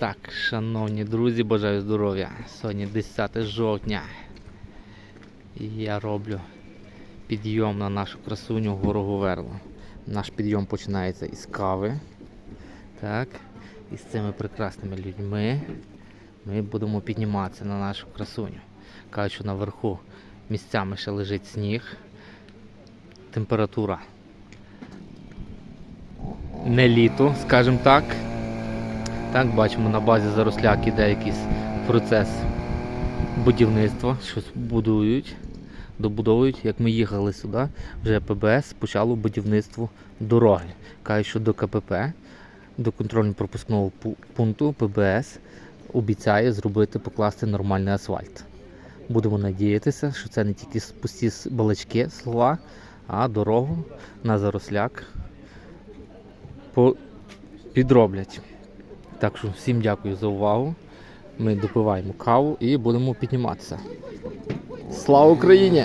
Так, шановні друзі, бажаю здоров'я. Сьогодні 10 жовтня. І я роблю підйом на нашу красуню гору Говерло. Наш підйом починається із кави. Так. І з цими прекрасними людьми ми будемо підніматися на нашу красуню. Кажуть, що наверху місцями ще лежить сніг. Температура не літо, скажімо так. Так, бачимо, на базі заросляк іде якийсь процес будівництва, щось будують, добудовують. Як ми їхали сюди, вже ПБС почало будівництво дороги. Кажуть, що до КПП, до контрольно-пропускного пункту ПБС обіцяє зробити, покласти нормальний асфальт. Будемо надіятися, що це не тільки пусті балачки, слова, а дорогу на заросляк підроблять. Так що всім дякую за увагу. Ми допиваємо каву і будемо підніматися. Слава Україні!